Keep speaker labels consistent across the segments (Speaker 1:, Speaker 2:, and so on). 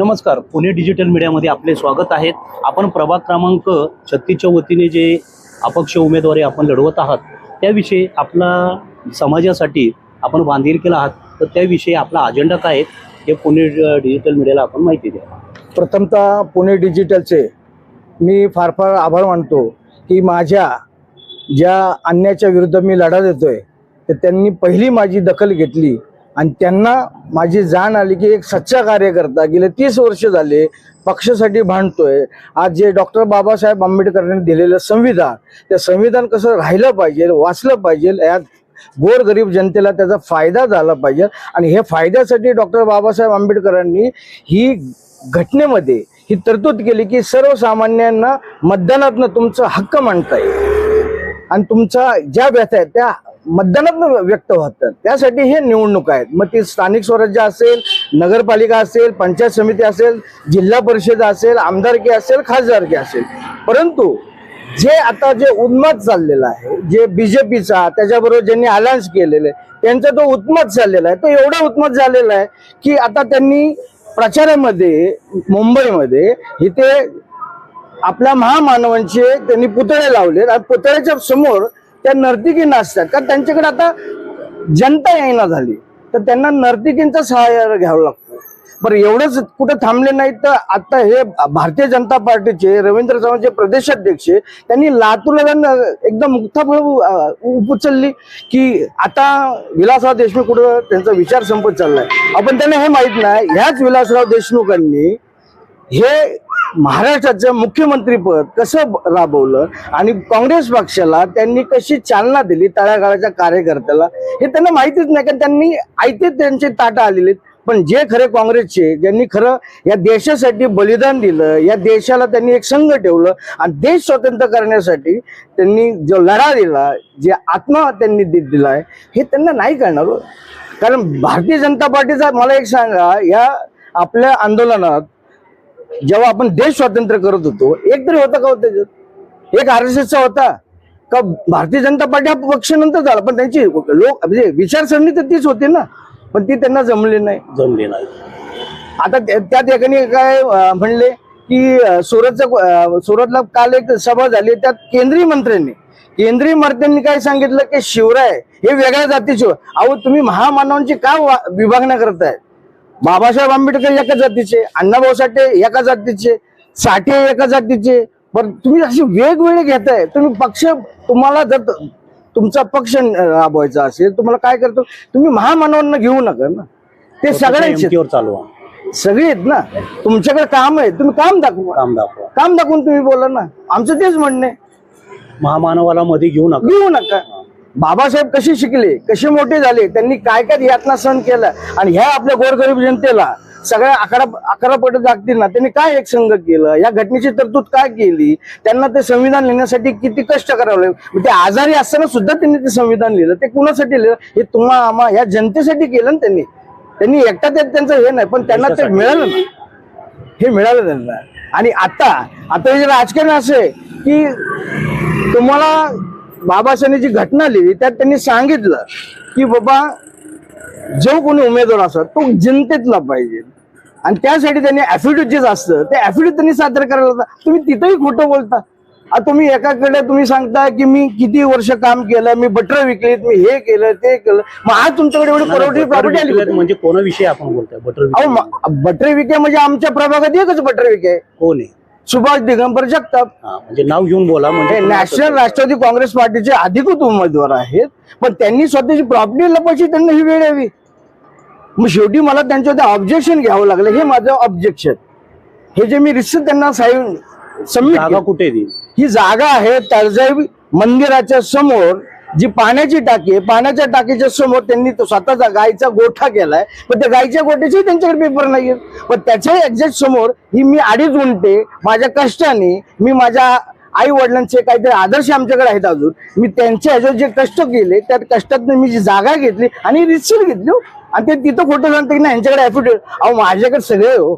Speaker 1: नमस्कार. पुणे डिजिटल मीडियामध्ये आपले स्वागत आहे. आपण प्रभाग क्रमांक छत्तीसच्या वतीने जे अपक्ष उमेदवारी आपण लढवत आहात त्याविषयी आपला समाजासाठी आपण बांधिलकीला आहात तर त्याविषयी आपला अजेंडा काय आहे हे पुणे डिजिटल मीडियाला आपण माहिती द्या.
Speaker 2: प्रथमतः पुणे डिजिटलचे मी फार फार आभार मानतो की माझ्या ज्या अन्यायाच्या विरुद्ध मी लढा देतोय तर त्यांनी पहिली माझी दखल घेतली आणि त्यांना माझी जाण आली की एक सच्चा कार्यकर्ता गेले तीस वर्ष झाले पक्षासाठी भांडतोय. आज जे डॉक्टर बाबासाहेब आंबेडकरांनी दिलेलं संविधान ते संविधान कसं राहिलं पाहिजे वाचलं पाहिजे यात गोरगरीब जनतेला त्याचा फायदा झाला पाहिजे. आणि हे फायद्यासाठी डॉक्टर बाबासाहेब आंबेडकरांनी ही घटनेमध्ये ही तरतूद केली की सर्वसामान्यांना मतदानातनं तुमचा हक्क मांडता येईल. आणि तुमचा ज्या व्यथा आहेत त्या मतदानात व्यक्त होतात. त्यासाठी हे निवडणूक आहेत. मग ती स्थानिक स्वराज्य असेल नगरपालिका असेल पंचायत समिती असेल जिल्हा परिषद असेल आमदारकी असेल खासदारकी असेल. परंतु जे आता जे उन्माद चाललेला आहे जे बीजेपीचा त्याच्याबरोबर ज्यांनी अलायन्स केलेले त्यांचा तो उत्मत चाललेला आहे. तो एवढा उत्मत झालेला आहे की आता त्यांनी प्रचारामध्ये मुंबईमध्ये इथे आपल्या महामानवांचे त्यांनी पुतळे लावले आणि पुतळ्याच्या समोर त्या नर्तिकी नाचतात. कारण त्यांच्याकडे आता जनता येईना झाली. तर त्यांना नर्तिकींचा सहाय्य घ्यावं लागतो. बरं एवढंच कुठं थांबले नाहीत तर आता हे भारतीय जनता पार्टीचे रवींद्र चव्हाणचे प्रदेशाध्यक्ष त्यांनी लातूरला एकदम मुक्ताफळ उचलली की आता विलासराव देशमुख कुठं त्यांचा विचार संपत चाललाय. आपण त्यांना हे माहीत नाही. ह्याच विलासराव देशमुखांनी हे महाराष्ट्राचं मुख्यमंत्रीपद कसं राबवलं आणि काँग्रेस पक्षाला त्यांनी कशी चालना दिली तळागाळाच्या कार्यकर्त्याला हे त्यांना माहितीच नाही कारण त्यांनी आयते त्यांचे ताटा आलेले आहेत. पण जे खरे काँग्रेसचे ज्यांनी खरं या देशासाठी बलिदान दिलं या देशाला त्यांनी एक संघ ठेवलं आणि देश स्वतंत्र करण्यासाठी त्यांनी जो लढा दिला जे आत्मा त्यांनी दि- दिलाय हे त्यांना नाही करणार हो. कारण भारतीय जनता पार्टीचा मला एक सांगा या आपल्या आंदोलनात जेव्हा आपण देश स्वातंत्र्य करत होतो एक तरी होता का हो त्याच्यात? एक आर एस एसचा होता? का भारतीय जनता पार्टी हा पक्ष नंतर झाला? पण त्यांची लोक म्हणजे विचारसरणी तर तीच होती ना. पण ती त्यांना जमली नाही.
Speaker 1: जमले नाही.
Speaker 2: आता त्या ठिकाणी काय म्हणले की सुरतचं सुरतला काल एक सभा झाली. त्यात केंद्रीय मंत्र्यांनी केंद्रीय मंत्र्यांनी काय सांगितलं की शिवराय हे वेगळ्या जातीचे. अहो तुम्ही महामानवांची का वा- विभागण्या करताय? बाबासाहेब आंबेडकर एका जातीचे अण्णाभाऊ साठे एका जातीचे साठे एका जातीचे. पण तुम्ही असे वेगवेगळे घेताय तुम्ही पक्ष तुम्हाला जर तुमचा पक्ष राबवायचा असेल तुम्हाला काय करतो? तुम्ही महामानवांना घेऊ नका ना. ते सगळ्यांचे.
Speaker 1: चालवा.
Speaker 2: सगळे आहेत ना. तुमच्याकडे काम आहे तुम्ही काम दाखवा.
Speaker 1: काम दाखवा.
Speaker 2: काम दाखवून तुम्ही बोला ना. आमचं तेच म्हणणं
Speaker 1: महामानवाला मध्ये घेऊ नका.
Speaker 2: घेऊ नका. बाबासाहेब कसे शिकले कसे मोठे झाले त्यांनी काय काय यातना सहन केला आणि ह्या आपल्या गोरगरीब जनतेला सगळ्या अकरा अकरा पट जागतील ना त्यांनी काय एक संघ केलं? या घटनेची तरतूद काय केली? त्यांना ते संविधान लिहिण्यासाठी किती कष्ट करावे ते आजारी असताना सुद्धा त्यांनी ते संविधान लिहिलं. ते कुणासाठी लिहिलं? हे तुम्हा आम्हा या जनतेसाठी केलं ना त्यांनी. त्यांनी एकटा त्यांचं हे नाही पण त्यांना ते मिळालं ना. हे मिळालं त्यांना. आणि आता आता हे राजकारण असं आहे की तुम्हाला बाबासाहेबांनी जी घटना लिहिली त्यात त्यांनी सांगितलं की बाबा जो कोणी उमेदवार असतो तो जनतेतला पाहिजे. आणि त्यासाठी त्यांनी ऍफिडेव्हिट जे असतं ते ऍफिडेव्हिट त्यांनी सादर करायला होता तुम्ही तिथंही खोटं बोलता. आता तुम्ही एकाकडे तुम्ही सांगता की मी किती वर्ष काम केलं मी बटर विकलीत मी हे केलं ते केलं. मग आज तुमच्याकडे एवढी परवडी प्रॉपर्टी आली?
Speaker 1: म्हणजे कोणाविषयी आपण बोलतोय? बटर
Speaker 2: बटरे विके म्हणजे आमच्या प्रभागात एकच बटरे विके
Speaker 1: कोण आहे?
Speaker 2: सुभाष दिगंबर जगताप.
Speaker 1: हा, म्हणजे नाव घेऊन बोला म्हणजे
Speaker 2: हे नॅशनल राष्ट्रवादी काँग्रेस पार्टीचे अधिकृत उमेदवार आहेत. पण त्यांनी स्वतःची प्रॉपर्टी लपायची त्यांना ही वेळ यावी. मग शेवटी मला त्यांच्यावर ऑब्जेक्शन घ्यावं लागलं. हे माझं ऑब्जेक्शन हे जे मी रिसिट त्यांना साहेब सबमिट
Speaker 1: जागा कुठे ती?
Speaker 2: ही जागा आहे तळजाई मंदिराच्या समोर. जी पाण्याची टाकी आहे पाण्याच्या टाकीच्या समोर त्यांनी तो स्वतःचा गायचा गोठा केलाय. पण त्या गायच्या गोठ्याचे त्यांच्याकडे पेपर नाहीये. पण त्याच्या एक्झॅक्ट समोर ही मी अडीच उंटे माझ्या कष्टाने मी माझ्या आई वडिलांचे काहीतरी आदर्श आमच्याकडे आहेत अजून. मी त्यांच्या ह्याच्यावर जे कष्ट केले त्या कष्टात मी जी जागा घेतली आणि रिसिट घेतली हो. आणि ते तिथं खोटं सांगते की नाही यांच्याकडे ऍफिडेव्हिट अहो माझ्याकडे सगळे हो.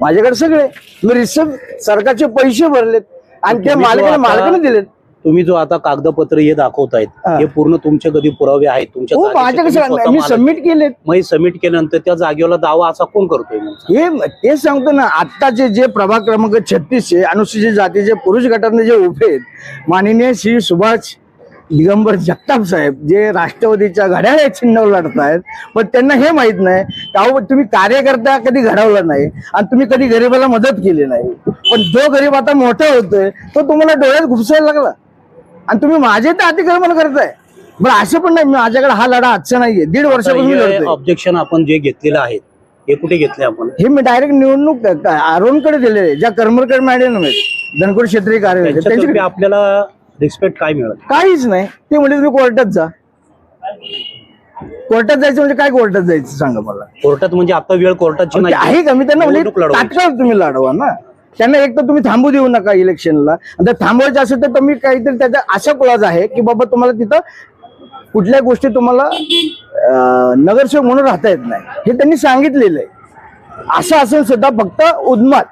Speaker 2: माझ्याकडे सगळे मी रिसिट सरकारचे पैसे भरलेत. आणि ते मालकाने मालकाने दिलेत.
Speaker 1: तुम्ही जो आता कागदपत्र हे दाखवतायत
Speaker 2: हा.
Speaker 1: हे पूर्ण तुमचे कधी पुरावे आहेत तुमच्या
Speaker 2: हो
Speaker 1: जागेचे
Speaker 2: माझ्याकडे
Speaker 1: तुम्ही
Speaker 2: सगळं-
Speaker 1: स्वतः
Speaker 2: मी
Speaker 1: मालक.
Speaker 2: सबमिट केले
Speaker 1: मग सबमिट केल्यानंतर त्या जागेला दावा असा कोण करतोय मग
Speaker 2: हे तेच सांगतो ना आत्ताचे जे प्रभाग क्रमांक छत्तीसशे अनुसूचित जातीचे पुरुष गटाने जे उभे आहेत माननीय श्री सुभाष दिगंबर जगताप साहेब जे राष्ट्रवादीच्या घड्याळ्या चिन्हावर लढत आहेत पण त्यांना हे माहीत नाही की अहो तुम्ही कार्यकर्ता कधी घडवला नाही आणि तुम्ही कधी गरीबाला मदत केली नाही पण जो गरीब आता मोठा होतोय तो तुम्हाला डोळ्यात घुसायला लागला आणि तुम्ही माझे तर अतिक्रमण करताय. बरं असं पण नाही माझ्याकडे हा लढा आजचा नाहीये. दीड वर्षापासून
Speaker 1: ऑब्जेक्शन आपण जे घेतलेलं आहे हे कुठे घेतले आपण?
Speaker 2: हे मी डायरेक्ट निवडणूक अरुणकडे दिलेले ज्या करमरकर मॅडम आहेत धनकोड क्षेत्रीय कार्यालय. त्यांच्याकडे
Speaker 1: आपल्याला रिस्पेक्ट काय मिळत
Speaker 2: काहीच नाही. ते म्हणजे तुम्ही कोर्टात जा. कोर्टात जायचं म्हणजे काय कोर्टात जायचं सांगा मला.
Speaker 1: कोर्टात म्हणजे आता वेळ कोर्टाची
Speaker 2: अहो, ते
Speaker 1: नाही
Speaker 2: आहे का? मी त्यांना म्हणजे. तात्काळ तुम्ही लढवा ना. त्यांना एक तर तुम्ही थांबू देऊ नका इलेक्शनला. जर थांबवायचं असेल तर तुम्ही काहीतरी त्याचा असा क्लॉज आहे की बाबा तुम्हाला तिथं कुठल्या गोष्टी तुम्हाला नगरसेवक म्हणून राहता येत नाही. हे त्यांनी सांगितलेलं आहे. असं असेल सुद्धा फक्त उन्माद.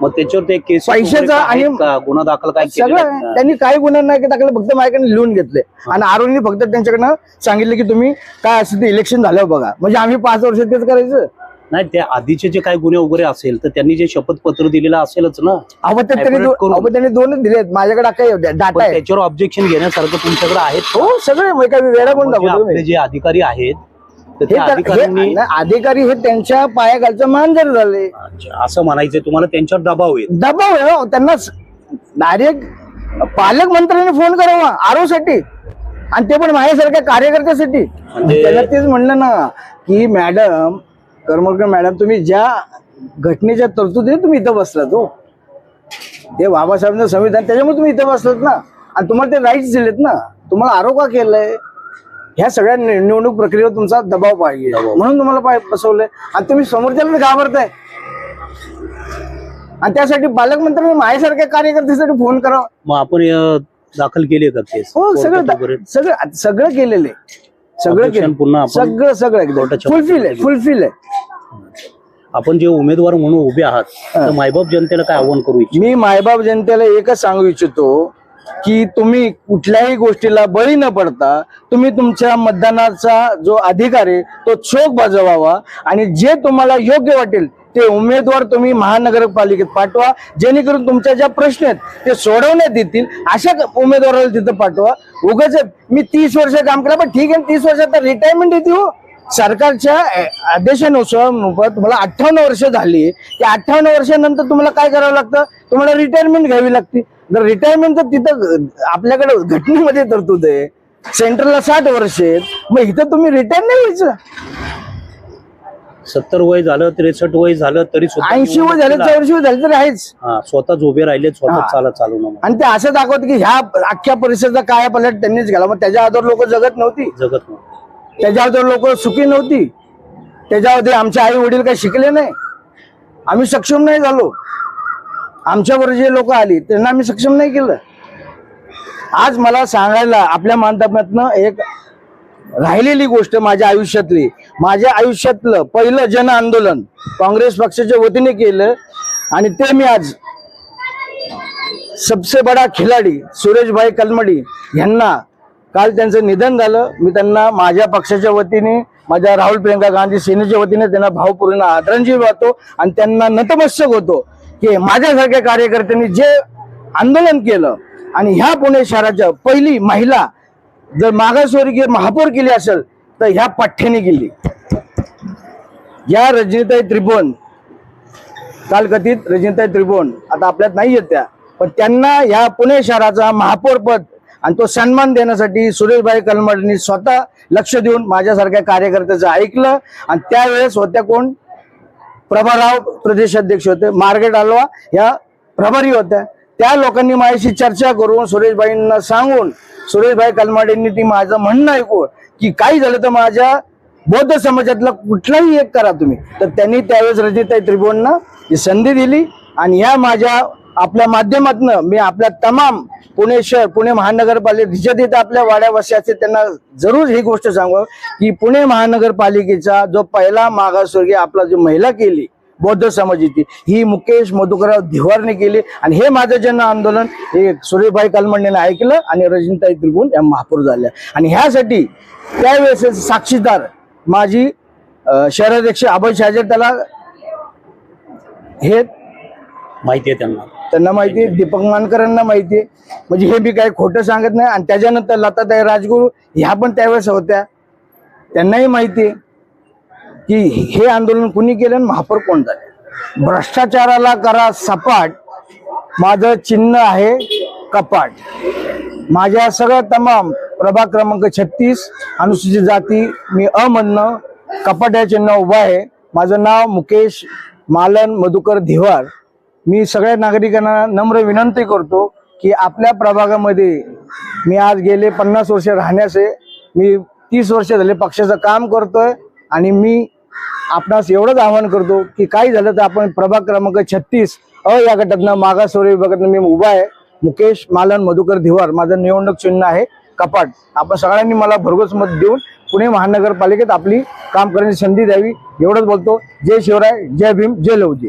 Speaker 1: मग त्याच्यावर ते केस
Speaker 2: पैशाचा आणि-
Speaker 1: गुन्हा दाखल काय
Speaker 2: सगळं? त्यांनी काही गुन्हा नाही टाकलं फक्त माझ्याकडे लिहून घेतले. आणि आरोग्य फक्त त्यांच्याकडनं सांगितलं की तुम्ही काय असेल ते इलेक्शन झाल्यावर बघा. म्हणजे आम्ही पाच वर्ष तेच करायचं.
Speaker 1: नाही त्या आधीचे जे काही गुन्हे वगैरे असेल तर त्यांनी जे शपथपत्र दिलेलं असेलच ना.
Speaker 2: अहो त्यांनी
Speaker 1: Elaborate
Speaker 2: दो-
Speaker 1: करून.
Speaker 2: अहो, त्यांनी दोनच दिलेत. माझ्याकडे काही
Speaker 1: पण
Speaker 2: डाटा आहे.
Speaker 1: त्याच्यावर ऑब्जेक्शन घेण्यासारखं तुमच्याकडे आहेत?
Speaker 2: हो सगळे मग काय वेळा पण
Speaker 1: म्हणजे
Speaker 2: दाखवतो
Speaker 1: आपले
Speaker 2: मी.
Speaker 1: जे अधिकारी आहेत तर
Speaker 2: हे
Speaker 1: त्या
Speaker 2: तर-
Speaker 1: अधिकाऱ्यांनी
Speaker 2: हे- नाही, अधिकारी हे त्यांच्या पायाखालचं मांजर झाले.
Speaker 1: अच्छा, असं म्हणायचंय तुम्हाला त्यांच्यावर दबाव येत
Speaker 2: दबाव आहे हो. त्यांना डायरेक्ट पालकमंत्र्यांनी फोन करावा आरो साठी आणि ते पण माझ्यासारख्या कार्यकर्त्यासाठी.
Speaker 1: म्हणजे-
Speaker 2: त्याला तेच म्हणलं ना की मॅडम करमरकर मॅडम तुम्ही ज्या घटनेच्या तरतुदीने तुम्ही इथं बसलात हो. ते बाबासाहेबांचं संविधान त्याच्यामुळे तुम्ही इथं बसलात ना. आणि तुम्हाला ते राईट्स दिलेत ना. तुम्हाला आरोप का केलंय? ह्या सगळ्या निवडणूक प्रक्रियेवर तुमचा दबाव पाहिजे. म्हणून तुम्हाला पाय बसवलंय. आणि तुम्ही समोरच्याला घाबरताय. आणि त्यासाठी पालकमंत्र्यांनी माझ्यासारख्या कार्यकर्त्यासाठी फोन करावा.
Speaker 1: मग आपण दाखल केली का केस?
Speaker 2: हो सगळं? सगळं सगळं केलेलं आहे. सगळं केलं.
Speaker 1: पुन्हा आपण
Speaker 2: सगळं सगळं एकदम
Speaker 1: कोर्टाच्या
Speaker 2: फुलफिल आहे फुलफिल आहे.
Speaker 1: आपण जे उमेदवार म्हणून उभे आहात तर मायबाप जनतेला काय आव्हान करू इच्छित?
Speaker 2: मी मायबाप जनतेला एकच सांगू इच्छितो की तुम्ही कुठल्याही गोष्टीला बळी न पडता तुम्ही तुमच्या मतदानाचा जो अधिकार आहे तो चोख बजावावा आणि जे तुम्हाला योग्य वाटेल ते उमेदवार तुम्ही महानगरपालिकेत पाठवा जेणेकरून तुमच्या ज्या प्रश्न आहेत ते सोडवण्यात येतील. अशा उमेदवाराला तिथं पाठवा. उगाच मी तीस वर्ष काम केलं पण ठीक आहे तीस वर्षात रिटायरमेंट येते हो. सरकारच्या आदेशानुसार तुम्हाला अठ्ठावन्न वर्ष झाली. की अठ्ठावन्न वर्षानंतर तुम्हाला काय करावं लागतं? तुम्हाला रिटायरमेंट घ्यावी लागते. जर रिटायरमेंट तर तिथं आपल्याकडे घटनेमध्ये तरतूद आहे. सेंट्रलला साठ वर्ष आहेत. मग इथं तुम्ही रिटायर नाही व्हायचं.
Speaker 1: सत्तर वय झालं त्रेसष्ट वय झालं तरी सुद्धा
Speaker 2: ऐंशी वर झाले चौऱ्याऐंशी वर झाले तरी आहेच.
Speaker 1: हा स्वतःच उभे राहिले स्वतः
Speaker 2: हा.
Speaker 1: चालत चालवणं
Speaker 2: आणि ते असं दाखवत की ह्या अख्ख्या परिसराचा काय पलट त्यांनीच गेला मग त्याच्या अगोदर लोक जगत नव्हती.
Speaker 1: जगत नव्हतं.
Speaker 2: त्याच्या अगोदर लोक सुखी नव्हती. त्याच्यामध्ये आमचे आई वडील काही शिकले नाही. आम्ही सक्षम नाही झालो. आमच्यावर जे लोक आली त्यांना आम्ही सक्षम नाही केलं. आज मला सांगायला आपल्या मानतापातनं एक राहिलेली गोष्ट माझ्या आयुष्यातली. माझ्या आयुष्यातलं पहिलं जन आंदोलन काँग्रेस पक्षाच्या वतीने केलं आणि ते मी आज सबसे बडा खिलाडी सुरेशभाई कलमडी यांना काल त्यांचं निधन झालं. मी त्यांना माझ्या पक्षाच्या वतीने माझ्या राहुल प्रियंका गांधी सेनेच्या वतीने त्यांना भावपूर्ण आदरांजली वाहतो आणि त्यांना नतमस्तक होतो की माझ्यासारख्या कार्यकर्त्यांनी जे आंदोलन केलं आणि ह्या पुणे शहराच्या पहिली महिला जर मागासवर्गीय महापौर केली असेल तर ह्या पठ्याने केली या रजनीताई त्रिभुवन कालकथित रजनीताई त्रिभुवन आता आपल्यात नाही येत त्या पण त्यांना ह्या पुणे शहराचा महापौर पद आणि तो सन्मान देण्यासाठी सुरेशभाई कलमडनी स्वतः लक्ष देऊन माझ्यासारख्या कार्यकर्त्याचं ऐकलं आणि त्यावेळेस होत्या कोण? प्रभाराव प्रदेशाध्यक्ष होते मार्गेट आलवा या प्रभारी होत्या. त्या लोकांनी माझ्याशी चर्चा करून सुरेशबाईंना सांगून सुरेशभाई कलमाडेंनी ती माझं म्हणणं ऐकून की काही झालं तर माझ्या बौद्ध समाजातला कुठलाही एक करा तुम्ही. तर त्यांनी त्यावेळेस रजिताई त्रिभुवनना ही संधी दिली आणि ह्या माझ्या आपल्या माध्यमातनं मी आपल्या तमाम पुणे शहर पुणे महानगरपालिका जिथे आपल्या वाड्यावश्याचे त्यांना जरूर ही गोष्ट सांगू. की पुणे महानगरपालिकेचा जो पहिला मागासवर्गीय आपला जो महिला केली बौद्ध समाजाची. ही मुकेश मधुकरराव धिवारने केली आणि हे माझं जन आंदोलन हे सूर्यभाई कलमंडेने ऐकलं आणि रजनीताई त्रिगुण या महापौर झाल्या. आणि ह्यासाठी त्यावेळेस साक्षीदार माझी शहराध्यक्ष अभय शाजर त्याला हे
Speaker 1: माहिती आहे त्यांना.
Speaker 2: त्यांना माहिती आहे दीपक मानकरांना माहिती आहे. म्हणजे हे मी काही खोटं सांगत नाही. आणि त्याच्यानंतर लताताई राजगुरू ह्या पण त्यावेळेस होत्या. त्यांनाही माहिती आहे. की हे आंदोलन कुणी केलं आणि महापौर कोण झाले? भ्रष्टाचाराला करा सपाट. माझं चिन्ह आहे कपाट. माझ्या सगळ्या तमाम प्रभाग क्रमांक छत्तीस अनुसूचित जाती मी अमधनं कपाट या चिन्ह उभा आहे. माझं नाव मुकेश मालन मधुकर धिवार. मी सगळ्या नागरिकांना नम्र विनंती करतो की आपल्या प्रभागामध्ये मी आज गेले पन्नास वर्ष राहण्याचे मी तीस वर्ष झाले पक्षाचं काम करतोय आणि मी आपणास एवढंच आव्हान करतो की काही झालं तर आपण प्रभाग क्रमांक छत्तीस अ या गटातनं मागासवर विभागातनं मी उभा आहे. मुकेश मालन मधुकर धिवार माझं निवडणूक चिन्ह आहे कपाट. आपण सगळ्यांनी मला भरघोस मत देऊन पुणे महानगरपालिकेत आपली काम करण्याची संधी द्यावी. एवढंच बोलतो. जय शिवराय जय भीम जय लवजी